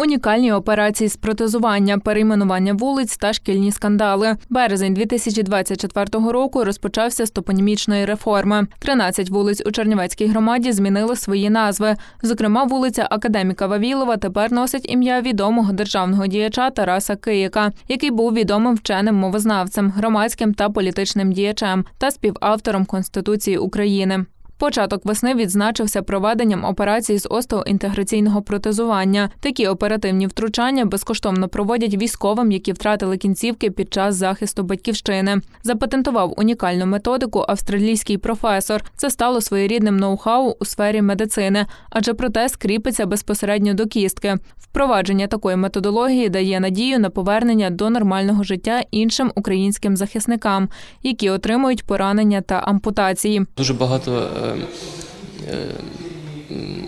Унікальні операції з протезування, перейменування вулиць та шкільні скандали. Березень 2024 року розпочався з топонімічної реформи. 13 вулиць у Чернівецькій громаді змінили свої назви. Зокрема, вулиця Академіка Вавілова тепер носить ім'я відомого державного діяча Тараса Кияка, який був відомим вченим мовознавцем, громадським та політичним діячем та співавтором Конституції України. Початок весни відзначився проведенням операції з остеоінтеграційного протезування. Такі оперативні втручання безкоштовно проводять військовим, які втратили кінцівки під час захисту батьківщини. Запатентував унікальну методику австралійський професор. Це стало своєрідним ноу-хау у сфері медицини, адже протез кріпиться безпосередньо до кістки. Впровадження такої методології дає надію на повернення до нормального життя іншим українським захисникам, які отримують поранення та ампутації. Дуже багато е,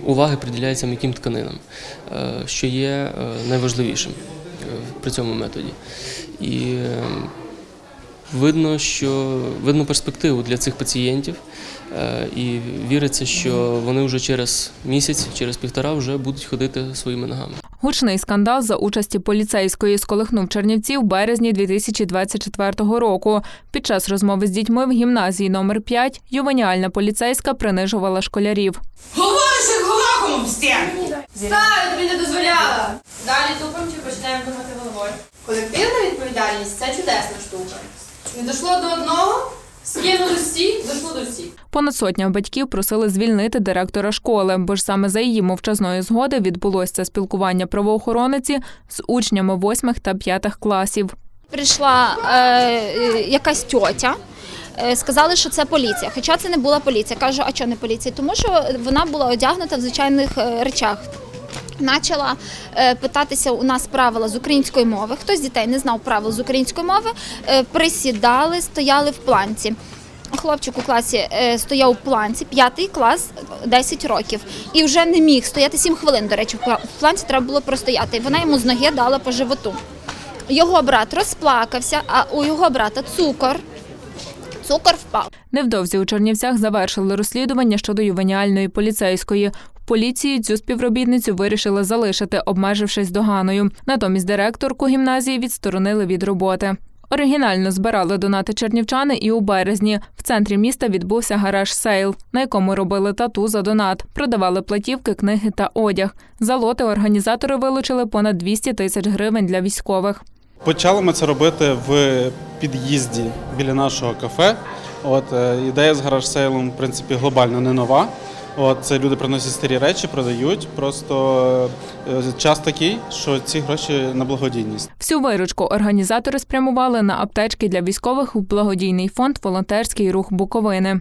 уваги приділяється м'яким тканинам, е, що є е, найважливішим е, при цьому методі. І е, видно, що видно перспективу для цих пацієнтів, е, і віриться, що вони вже через місяць, через півтора вже будуть ходити своїми ногами. Гучний скандал за участі поліцейської сколихнув Чернівці в березні 2024 року. Під час розмови з дітьми в гімназії номер 5 ювеніальна поліцейська принижувала школярів. Говориш об стіну. Ставить тобі не дозволяла. Далі тупим чи починаємо думати головою. Колективна відповідальність це чудесна штука. Не дійшло до одного, скинули всі, дійшло до всіх. Понад сотня батьків просили звільнити директора школи, бо ж саме за її мовчазної згоди відбулося це спілкування правоохоронниці з учнями восьмих та п'ятих класів. Прийшла е, е, якась тьотя. е, Сказали, що це поліція. Хоча це не була поліція. Кажу, а чого не поліція? Тому що вона була одягнута в звичайних е, речах. Почала е, питатися у нас правила з української мови. Хтось з дітей не знав правил з української мови, е, присідали, стояли в планці. Хлопчик у класі е, стояв у планці, п'ятий клас, 10 років, і вже не міг стояти 7 хвилин. До речі, в планці треба було простояти. І Вона йому з ноги дала по животу. Його брат розплакався, а у його брата цукор. Цукор впав. Невдовзі у Чернівцях завершили розслідування щодо ювеніальної поліцейської. Поліції цю співробітницю вирішили залишити, обмежившись доганою. Натомість директорку гімназії відсторонили від роботи. Оригінально збирали донати чернівчани і у березні. В центрі міста відбувся гараж сейл, на якому робили тату за донат, продавали платівки, книги та одяг. За лоти організатори вилучили понад 200 тисяч гривень для військових. Почали ми це робити в під'їзді біля нашого кафе. От е, ідея з гараж сейлом, в принципі, глобально не нова. От це люди приносять старі речі, продають. Просто е, час такий, що ці гроші на благодійність. Всю виручку організатори спрямували на аптечки для військових у благодійний фонд Волонтерський рух Буковини.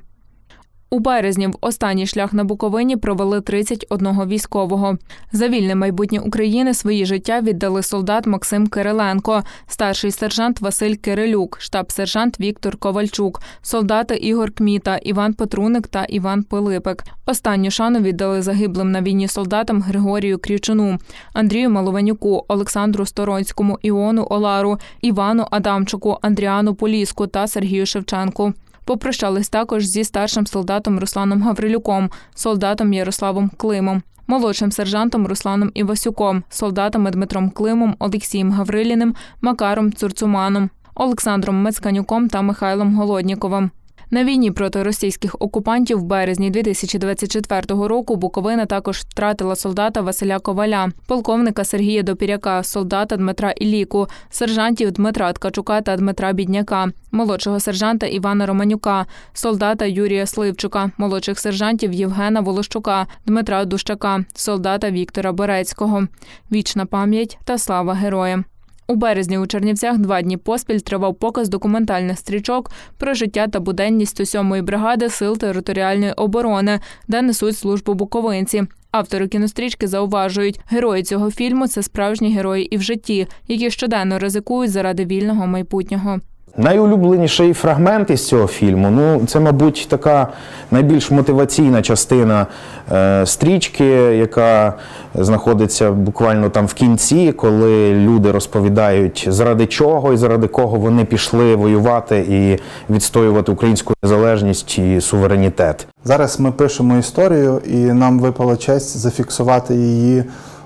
У березні в останній шлях на Буковині провели 31 військового. За вільне майбутнє України свої життя віддали солдат Максим Кириленко, старший сержант Василь Кирилюк, штаб-сержант Віктор Ковальчук, солдати Ігор Кміта, Іван Петруник та Іван Пилипик. Останню шану віддали загиблим на війні солдатам Григорію Крічуну, Андрію Малованюку, Олександру Сторонському, Іону Олару, Івану Адамчуку, Андріану Поліску та Сергію Шевченку. Попрощались також зі старшим солдатом Русланом Гаврилюком, солдатом Ярославом Климом, молодшим сержантом Русланом Івасюком, солдатами Дмитром Климом, Олексієм Гавриліним, Макаром Цурцуманом, Олександром Мецканюком та Михайлом Голодніковим. На війні проти російських окупантів в березні 2024 року Буковина також втратила солдата Василя Коваля, полковника Сергія Допіряка, солдата Дмитра Іліку, сержантів Дмитра Ткачука та Дмитра Бідняка, молодшого сержанта Івана Романюка, солдата Юрія Сливчука, молодших сержантів Євгена Волощука, Дмитра Дущака, солдата Віктора Борецького. Вічна пам'ять та слава героям. У березні у Чернівцях два дні поспіль тривав показ документальних стрічок про життя та буденність 107-ї бригади сил територіальної оборони, де несуть службу буковинці. Автори кінострічки зауважують, герої цього фільму це справжні герої і в житті, які щоденно ризикують заради вільного майбутнього. Найулюбленіший фрагмент із цього фільму ну це, мабуть, така найбільш мотиваційна частина е, стрічки, яка знаходиться буквально там в кінці, коли люди розповідають, заради чого і заради кого вони пішли воювати і відстоювати українську незалежність і суверенітет. Зараз ми пишемо історію, і нам випала честь зафіксувати її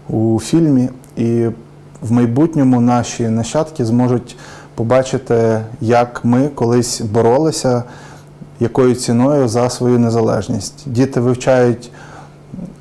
у фільмі, і в майбутньому наші нащадки зможуть побачити, як ми колись боролися, якою ціною за свою незалежність. Діти вивчають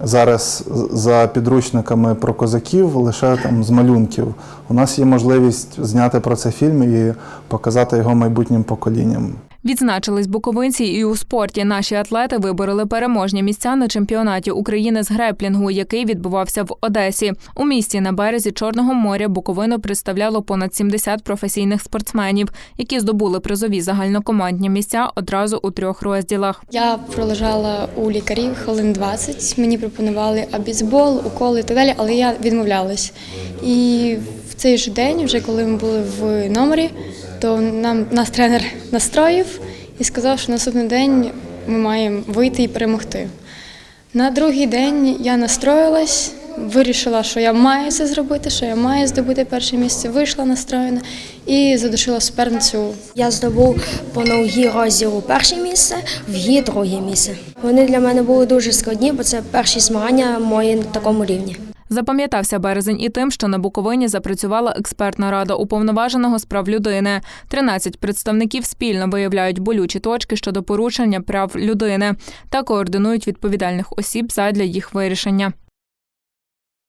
зараз за підручниками про козаків лише там з малюнків. У нас є можливість зняти про це фільм і показати його майбутнім поколінням. Відзначились буковинці і у спорті. Наші атлети вибороли переможні місця на чемпіонаті України з греплінгу, який відбувався в Одесі. У місті на березі Чорного моря Буковину представляло понад 70 професійних спортсменів, які здобули призові загальнокомандні місця одразу у трьох розділах. Я пролежала у лікарів хвилин 20. Мені пропонували абізбол, уколи і так далі, але я відмовлялась. І в цей же день, вже коли ми були в номері, то нам нас тренер настроїв і сказав, що наступний день ми маємо вийти і перемогти. На другий день я настроїлась, вирішила, що я маю це зробити, що я маю здобути перше місце. Вийшла настроєна і задушила суперницю Я здобув по ногі розділу перше місце, в гі друге місце. Вони для мене були дуже складні, бо це перші змагання мої на такому рівні. Запам'ятався березень і тим, що на Буковині запрацювала експертна рада уповноваженого з прав людини. 13 представників спільно виявляють болючі точки щодо порушення прав людини та координують відповідальних осіб задля їх вирішення.